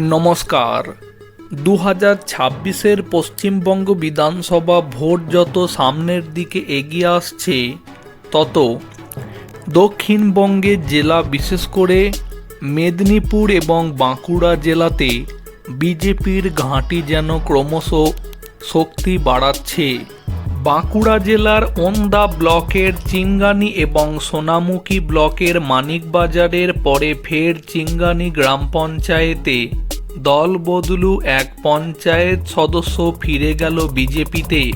নমস্কার। দু হাজার ছাব্বিশের পশ্চিমবঙ্গ বিধানসভা ভোট যত সামনের দিকে এগিয়ে আসছে, তত দক্ষিণবঙ্গের জেলা বিশেষ করে মেদিনীপুর এবং বাঁকুড়া জেলাতে বিজেপির ঘাঁটি যেন ক্রমশ শক্তি বাড়াচ্ছে। বাঁকুড়া জেলার ওন্দা ব্লকের চিঙ্গানি এবং সোনামুখী ব্লকের মানিকবাজারের পরে ফের চিঙ্গানি গ্রাম পঞ্চায়েতে দল বদলু এক পঞ্চায়েত সদস্য ফিরে গেল বিজেপিতে।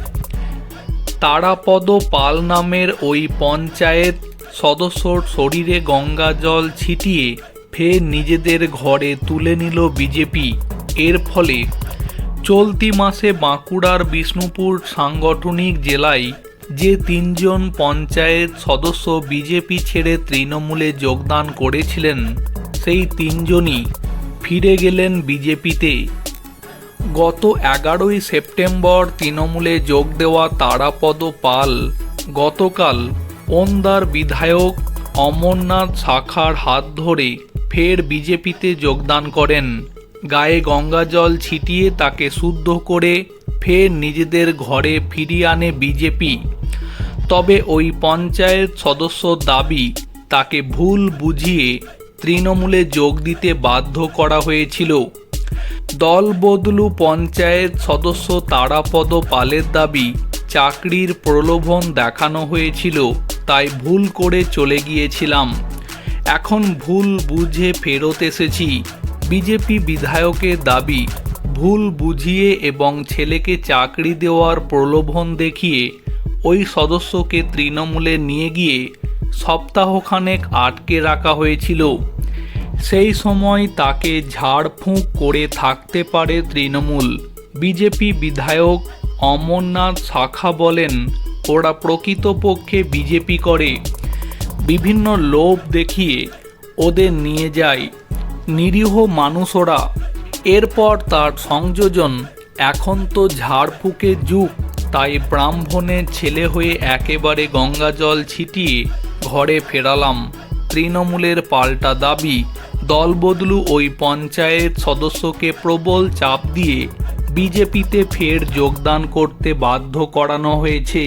তারাপদ পাল নামের ওই পঞ্চায়েত সদস্যর শরীরে গঙ্গা জল ছিটিয়ে ফের নিজেদের ঘরে তুলে নিল বিজেপি। এর ফলে চলতি মাসে বাঁকুড়ার বিষ্ণুপুর সাংগঠনিক জেলায় যে তিনজন পঞ্চায়েত সদস্য বিজেপি ছেড়ে তৃণমূলে যোগদান করেছিলেন, সেই তিনজনই ফিরে গেলেন বিজেপিতে। গত এগারোই সেপ্টেম্বর তৃণমূলে যোগ দেওয়া তারাপদ পাল গতকাল ওন্দার বিধায়ক অমরনাথ শাখার হাত ধরে ফের বিজেপিতে যোগদান করেন। গায়ে গঙ্গাজল ছিটিয়ে তাকে শুদ্ধ করে ফের নিজেদের ঘরে ফিরিয়ে আনে বিজেপি। তবে ওই পঞ্চায়েত সদস্য দাবি তাকে ভুল বুঝিয়ে তৃণমূলে যোগ দিতে বাধ্য করা হয়েছিল। দল বদলু পঞ্চায়েত সদস্য তারাপদ পালের দাবি, চাকরির প্রলোভন দেখানো হয়েছিল, তাই ভুল করে চলে গিয়েছিলাম। এখন ভুল বুঝে ফেরত এসেছি। বিজেপি বিধায়কের দাবি, ভুল বুঝিয়ে এবং ছেলেকে চাকরি দেওয়ার প্রলোভন দেখিয়ে ওই সদস্যকে তৃণমূলে নিয়ে গিয়ে সপ্তাহখানেক আটকে রাখা হয়েছিল। সেই সময় তাকে ঝাড়ফুঁক করে থাকতে পারে তৃণমূল। বিজেপি বিধায়ক অমরনাথ শাখা বলেন, ওরা প্রকৃতপক্ষে বিজেপি করে। বিভিন্ন লোভ দেখিয়ে ওদের নিয়ে যায়। নিরীহ মানুষ ওরা এরপর তার সংযোজন। এখন তো ঝাড়ফুঁকের যুগ। তাই ব্রাহ্মণের ছেলে হয়ে একেবারে গঙ্গাজল ছিটিয়ে ঘরে ফেরালাম। তৃণমূলের পাল্টা দাবি দলবদলু ওই পঞ্চায়েত সদস্যকে প্রবল চাপ দিয়ে বিজেপিতে ফের যোগদান করতে বাধ্য করানো হয়েছে।